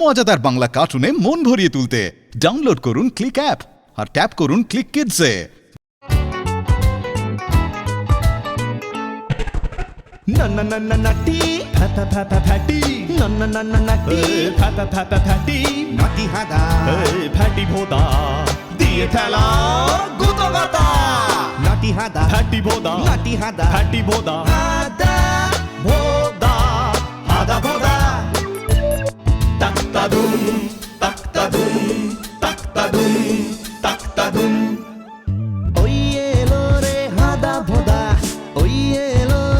মজাদার বাংলা কার্টুনে মন ভরিয়ে তুলতে। ডাউনলোড করুন ক্লিক অ্যাপ আর ট্যাপ করুন ক্লিক কিডসে Na na na na nutty, tha tha tha tha fatty. Na na na na nutty, tha tha tha tha fatty. নাতি হাদা ফ্যাটি ভোদা দিয়ে ঠেলা গুতো গাতা নাতি হাদা ফ্যাটি ভোদা নাতি হাদা ফ্যাটি ভোদা হাদা ভোদা তাক্তা দুম তাক্তা ওই রে হাদা ভোদা ওই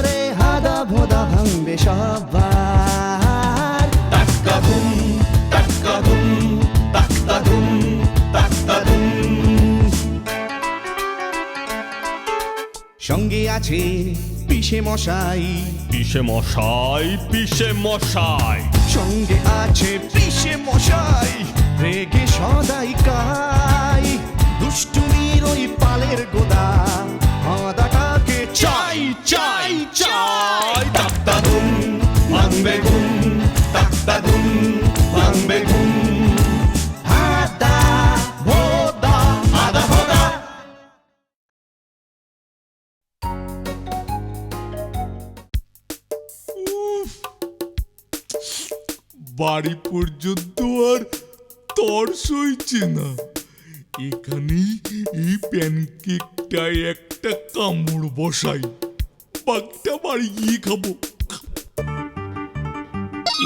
রে হাদা ভোদা ভাঙবে সবার তাক্কা দুম তাক্কা দুম তাক্তা দুম তাক্তা দুম সঙ্গে আছে পিসে মশাই। পিসে মশাই পিসে মশাই। সঙ্গে আছে পিসে মশাই রেগে সদাই কাই। দুষ্টুমির ওই পালের গোদা বাড়ি পর্যন্ত আর তর সইছে না। এখানেই এই প্যানকেকটায় একটা কামড় বসাই। পাকটা বাড়ি গিয়ে খাব।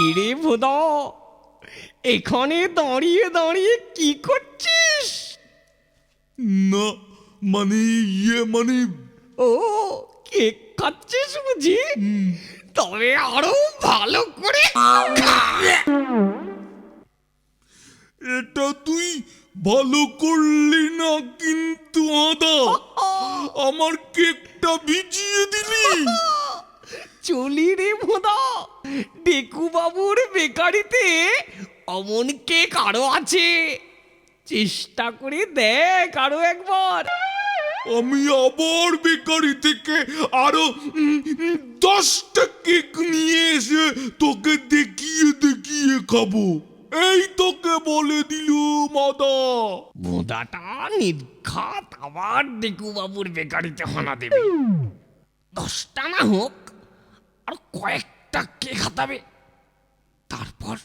ইরে ভোদা এখানে দাঁড়িয়ে দাঁড়িয়ে কি করছিস? না মানে ইয়ে মানে ও কেক খাচ্ছিস বুঝি? তবে আরও ভালো করে এটা তুই ভালো করলি না কিন্তু আদা। আমার কেকটা ভিজিয়ে দিলি। চলি রে ভোদা। ডেকু বাবুর বেকারিতে অমন কেক আরও আছে। চেষ্টা করে দেখ আরও একবার। আমি আবার বেকারি থেকে আরও দশটা কেক নিয়ে এসে তোকে দেখিয়ে দেখিয়ে খাব। এই তোকে বলে দিল মাদা ভোদাটা নির্ঘাত আবার দেখু বাবুর বেকারিতে হানা দেবে। দশটা না হোক, আর কয়েকটা কেক খাতাবে তারপর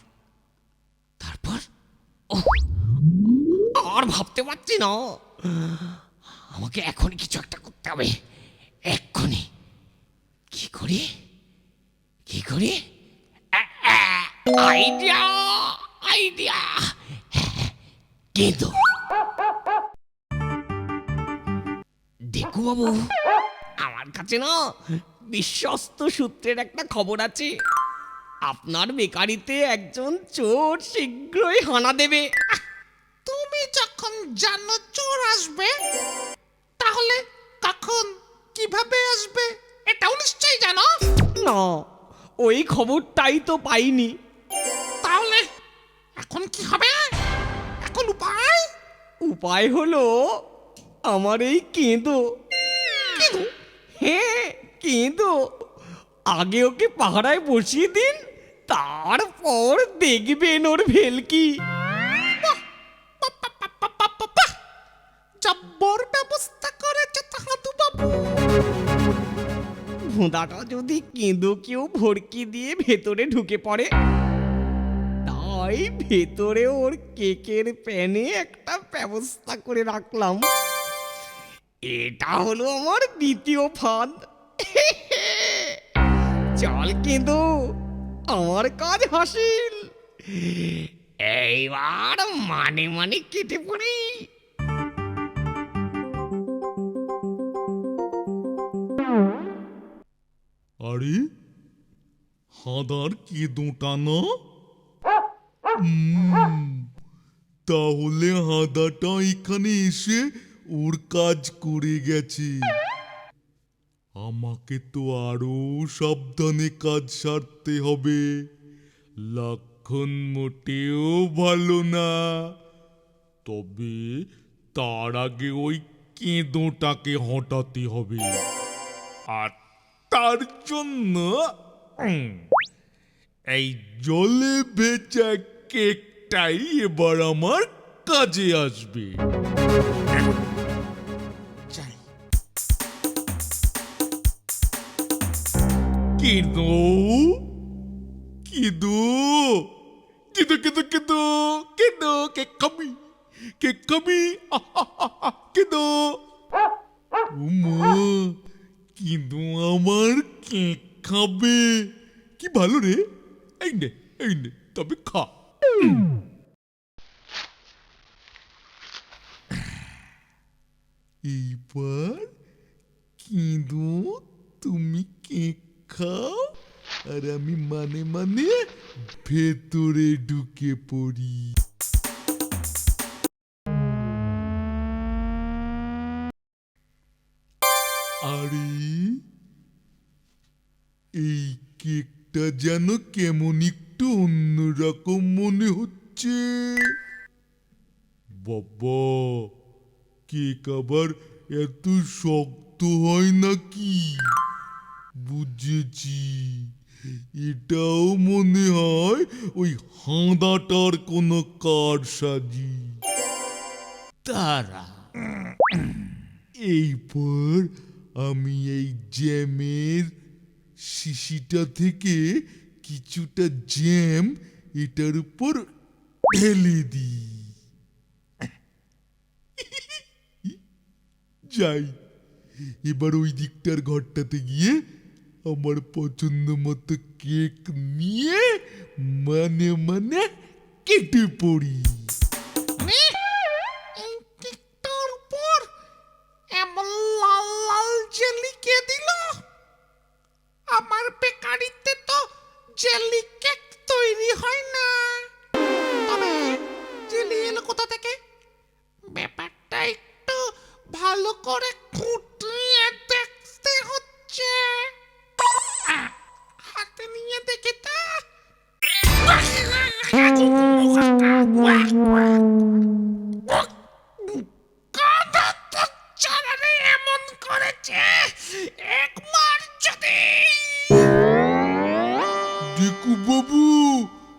তারপর আর ভাবতে পারছি না। আমাকে এখনই কিছু একটা করতে হবে। এক্ষুনি। কি করি? কি করি? Idea idea. কিন্তু দেখো বাবু আমার কাছে না বিশ্বস্ত সূত্রের একটা খবর আছে। আপনার বেকারিতে একজন চোর শীঘ্রই হানা দেবে। তুমি যখন জানো চোর আসবে না ওই খবরটাই তো পাইনি। তাহলে এখন কি হবে? এখন উপায়? উপায় হলো আমার এই কেঁদো? হ্যাঁ কেঁদো। আগে ওকে পাহারায় বসিয়ে দিন তারপর দেখবেন ওর ভেলকি। ভোঁদাটা যদি কেঁদো কেউ ভরকি দিয়ে ভেতরে ঢুকে পড়ে। তাই ভেতরে ওর কেকের প্যানে একটা ব্যবস্থা করে রাখলাম। এটা হলো আমার দ্বিতীয় ফাঁদ। চল কেঁদো, আমার কাজ হাসিল। এইবার মানে মানে কেটে পড়ি। আরে, হাদার কেদোটা না? তাহলে হাদাটা এখানে এসে ওর কাজ করে গেছে। আমাকে তো আরও সাবধানে কাজ সারতে হবে। লক্ষণ মোটেও ভালো না। তবে তার আগে ওই কেঁদোটাকে হটাতে হবে। আর তার জন্য এই জলে ভেজা কেকটাই এবার আমার কাজে আসবে। কিদু? কিদু? কিদু কিদু কিদু? কিদু কে কমি কে কমি কিদু? এইবার কিন্তু তুমি কেক খাও আর আমি মানে মানে ভেতরে ঢুকে পড়ি। আরে, এই কেকটা যেন কেমন একটু অন্যরকম মনে হচ্ছে। বাবা! কেক আবার এত শক্ত হয় নাকি? বুঝেছি। এটাও মনে হয় ওই হাঁদাটার কোনো কারসাজি। তারা এইবার আমি এই জ্যামের শিশিটা থেকে কিছুটা জ্যাম এটার উপর ঢেলে দিই। যাই। এবার ওই দিকটার ঘরটাতে গিয়ে আমার পছন্দ মতো কেক নিয়ে মানে মানে কেটে পড়ি। লাল দিল? আমার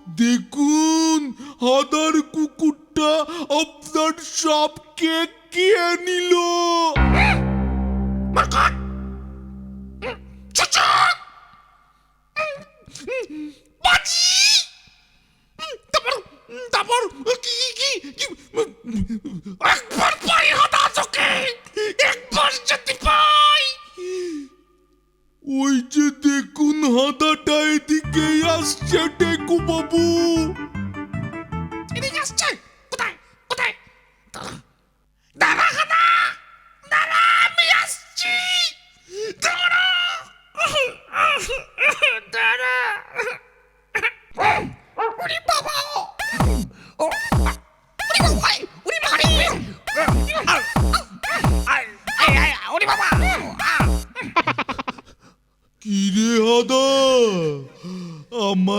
দেখুন হাদার কুকুরটা আপনার সব কেক খেয়ে নিল তারপর কি কি কি? একবার পাই হাতা চোখে একবার যদি পাই। ওই যে দেখুন এদিকে আসছে ডেকু বাবু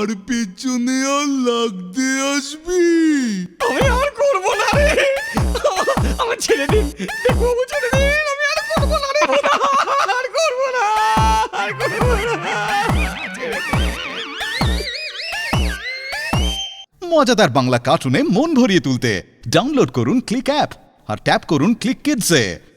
আমার পেছনে আর লাগতে আসবি। আমি আর করব না রে। আমার ছেড়ে দিন। দেখব ছেড়ে দিন। আমি আর করব না রে আর করব না। আর করব না। মজাদার বাংলা কার্টুনে মন ভরিয়ে তুলতে। ডাউনলোড করুন ক্লিক অ্যাপ। আর ট্যাপ করুন ক্লিক কিডসে।